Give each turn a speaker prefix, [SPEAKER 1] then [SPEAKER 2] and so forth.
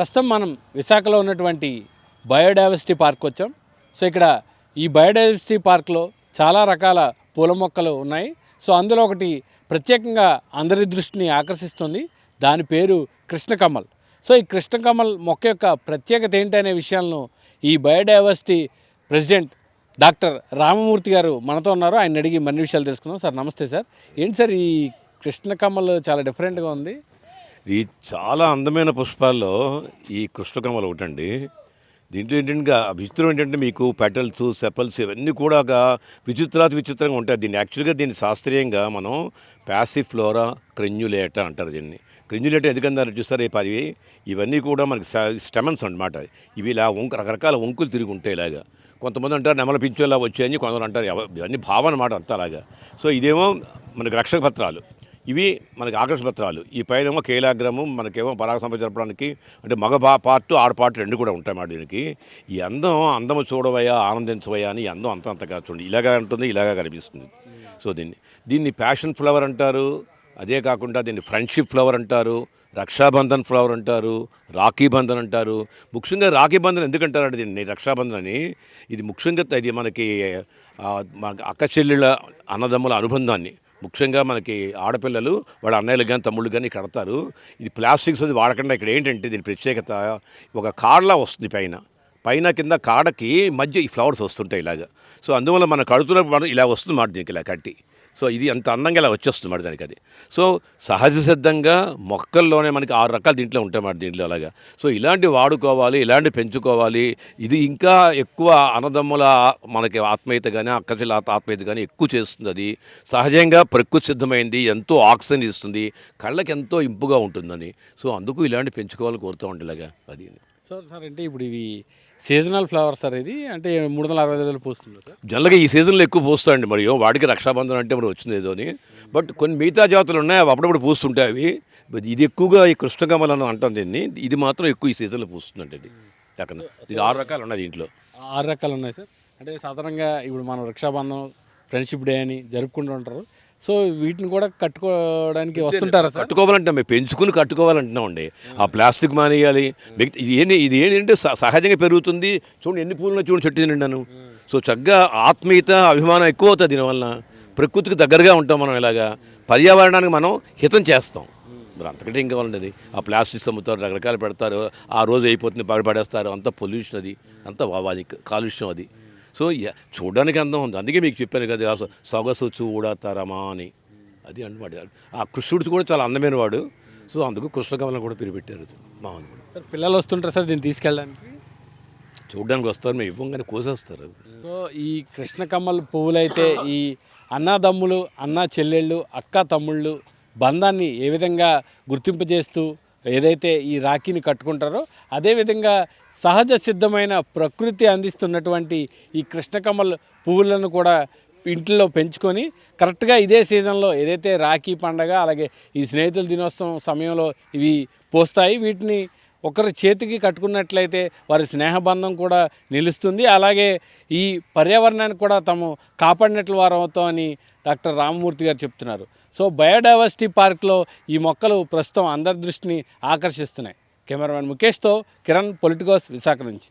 [SPEAKER 1] ప్రస్తుతం మనం విశాఖలో ఉన్నటువంటి బయోడైవర్సిటీ పార్క్ వచ్చాం. సో ఇక్కడ ఈ బయోడైవర్సిటీ పార్క్లో చాలా రకాల పూల మొక్కలు ఉన్నాయి. సో అందులో ఒకటి ప్రత్యేకంగా అందరి దృష్టిని ఆకర్షిస్తుంది. దాని పేరు కృష్ణకమల్. సో ఈ కృష్ణకమల్ మొక్క యొక్క ప్రత్యేకత ఏంటి అనే విషయాలను ఈ బయోడైవర్సిటీ ప్రెసిడెంట్ డాక్టర్ రామమూర్తి గారు మనతో ఉన్నారు. ఆయన అడిగి మరిన్ని విషయాలు తెలుసుకుందాం. సార్ నమస్తే సార్. ఏంటి సార్ ఈ కృష్ణకమల్ చాలా డిఫరెంట్గా ఉంది.
[SPEAKER 2] ఇది చాలా అందమైన పుష్పాల్లో ఈ కృష్ణకమలు ఒకటండి. దీంట్లో ఏంటంటే విచిత్రం ఏంటంటే మీకు పెటల్స్ సెపల్స్ ఇవన్నీ కూడా విచిత్రాతి విచిత్రంగా ఉంటాయి. దీన్ని యాక్చువల్గా దీన్ని శాస్త్రీయంగా మనం ప్యాసిఫ్లోరా క్రెన్యులేట అంటారు దీన్ని. క్రెన్యులేట ఎందుకన్నారు చూస్తారు ఈ పది ఇవన్నీ కూడా మనకి స్టెమన్స్ అన్నమాట. ఇవి ఇలా వంక రకరకాల వంకులు తిరిగి ఉంటాయి ఇలాగా. కొంతమంది అంటారు నెమల పింఛేలా వచ్చాయని కొందరు అంటారు ఇవన్నీ భావన అనమాట అంతా అలాగా. సో ఇదేమో మనకి రక్షక పత్రాలు. ఇవి మనకి ఆకర్షణ పత్రాలు. ఈ పైనేమో కేలాగ్రము మనకేమో పరాగ సంపద జరపడానికి అంటే మగ బా పార్ట్ ఆడ రెండు కూడా ఉంటాయి మాట దీనికి. ఈ అందం అందము చూడవయ్యా ఆనందించవయా అని అందం అంత అంతగా చూడండి. ఇలాగా ఉంటుంది ఇలాగా కనిపిస్తుంది. సో దీన్ని దీన్ని ప్యాషన్ ఫ్లవర్ అంటారు. అదే కాకుండా దీన్ని ఫ్రెండ్షిప్ ఫ్లవర్ అంటారు. రక్షాబంధన్ ఫ్లవర్ అంటారు. రాఖీ బంధన్ అంటారు. ముఖ్యంగా రాఖీ బంధన్ ఎందుకంటారంటే దీన్ని రక్షాబంధన్ అని. ఇది ముఖ్యంగా ఇది మనకి అక్క చెల్లెళ్ళ అన్నదమ్ముల అనుబంధాన్ని ముఖ్యంగా మనకి ఆడపిల్లలు వాళ్ళ అన్నయ్యలు కానీ తమ్ముళ్ళు కానీ కడతారు. ఇది ప్లాస్టిక్స్ అది వాడకుండా ఇక్కడ ఏంటంటే దీని ప్రత్యేకత ఒక కాడలా వస్తుంది పైన. పైన కింద కాడకి మధ్య ఈ ఫ్లవర్స్ వస్తుంటాయి ఇలాగా. సో అందువల్ల మన కడుతున్నప్పుడు మనం ఇలా వస్తుంది మాట దీనికి ఇలా కట్టి. సో ఇది అంత అందంగా ఇలా వచ్చేస్తుంది మాట దానికి అది. సో సహజ సిద్ధంగా మొక్కల్లోనే మనకి ఆరు రకాలు దీంట్లో ఉంటాయి మాట దీంట్లో అలాగా. సో ఇలాంటివి వాడుకోవాలి ఇలాంటి పెంచుకోవాలి. ఇది ఇంకా ఎక్కువ అన్నదమ్ముల మనకి ఆత్మీయత కానీ అక్కచెల్ల ఆత్మీయత కానీ ఎక్కువ చేస్తుంది అది. సహజంగా ప్రకృతి సిద్ధమైంది ఎంతో ఆక్సిజన్ ఇస్తుంది కళ్ళకి ఎంతో ఇంపుగా ఉంటుందని. సో అందుకు ఇలాంటి పెంచుకోవాలని కోరుతూ ఉండేలాగా అది.
[SPEAKER 1] సో సార్ అంటే ఇప్పుడు ఇవి సీజనల్ ఫ్లవర్ సార్ ఇది అంటే మూడు వందల అరవై రోజులు పూస్తుంది
[SPEAKER 2] జనరల్గా ఈ సీజన్లో ఎక్కువ పూస్తాయండి మరి. వాడికి రక్షాబంధన్ అంటే మరి వచ్చింది ఏదో అని. బట్ కొన్ని మిగతా జాతులు ఉన్నాయి అవి అప్పుడప్పుడు పూస్తుంటాయి అవి. ఇది ఎక్కువగా ఈ కృష్ణకమల అని అంటాం దీన్ని. ఇది మాత్రం ఎక్కువ ఈ సీజన్లో పూస్తుందండి ఇది. అక్కడ ఇది ఆరు రకాలు ఉన్నాయి దీంట్లో.
[SPEAKER 1] ఆరు రకాలు ఉన్నాయి సార్. అంటే సాధారణంగా ఇప్పుడు మనం రక్షాబంధం ఫ్రెండ్షిప్ డే అని జరుపుకుంటూ ఉంటారు. సో వీటిని కూడా కట్టుకోవడానికి వస్తుంటారా
[SPEAKER 2] కట్టుకోవాలంటే మేము పెంచుకుని కట్టుకోవాలంటున్నామండి. ఆ ప్లాస్టిక్ మానేయాలి. మిగతా ఇది ఏంటి ఇది ఏంటంటే సహజంగా పెరుగుతుంది. చూడండి ఎన్ని పూలు చూడండి చెట్టు తింటాను సో చక్కగా ఆత్మీయత అభిమానం ఎక్కువ అవుతుంది దీనివల్ల. ప్రకృతికి దగ్గరగా ఉంటాం మనం ఇలాగా. పర్యావరణానికి మనం హితం చేస్తాం. మరి అంతకంటే ఇంకా కావాలండి ఆ ప్లాస్టిక్స్ అమ్ముతారు రకరకాలు పెడతారు. ఆ రోజు అయిపోతుంది పడి పడేస్తారు. అంత పొల్యూషన్ అది. అంత అది కాలుష్యం అది. సో చూడడానికి అందం ఉంది. అందుకే మీకు చెప్పాను కదా సొగసు చూడతరమా అని. అది అనమాట ఆ కృష్ణుడు కూడా చాలా అందమైన వాడు. సో అందుకు కృష్ణకమలం కూడా పేరు పెట్టారు మామూలు
[SPEAKER 1] సార్ పిల్లలు వస్తుంటారు సార్ దీన్ని తీసుకెళ్ళడానికి?
[SPEAKER 2] చూడడానికి వస్తారు మేము ఇవ్వగానే కోసేస్తారు.
[SPEAKER 1] సో ఈ కృష్ణకమ్మల్ పువ్వులైతే ఈ అన్నదమ్ములు అన్న చెల్లెళ్ళు అక్క తమ్ముళ్ళు బంధాన్ని ఏ విధంగా గుర్తింపజేస్తూ ఏదైతే ఈ రాఖీని కట్టుకుంటారో అదేవిధంగా సహజ సిద్ధమైన ప్రకృతి అందిస్తున్నటువంటి ఈ కృష్ణకమల్ పువ్వులను కూడా ఇంట్లో పెంచుకొని కరెక్ట్గా ఇదే సీజన్లో ఏదైతే రాఖీ పండగ అలాగే ఈ స్నేహితుల దినోత్సవం సమయంలో ఇవి పోస్తాయి వీటిని ఒకరి చేతికి కట్టుకున్నట్లయితే వారి స్నేహబంధం కూడా నిలుస్తుంది. అలాగే ఈ పర్యావరణాన్ని కూడా తాము కాపాడినట్లు వారు అవుతామని డాక్టర్ రామమూర్తి గారు చెప్తున్నారు. సో బయోడైవర్సిటీ పార్క్లో ఈ మొక్కలు ప్రస్తుతం అందరి దృష్టిని ఆకర్షిస్తున్నాయి. కెమెరామెన్ ముఖేష్తో కిరణ్ పొలిటికోస్ విశాఖ నుంచి.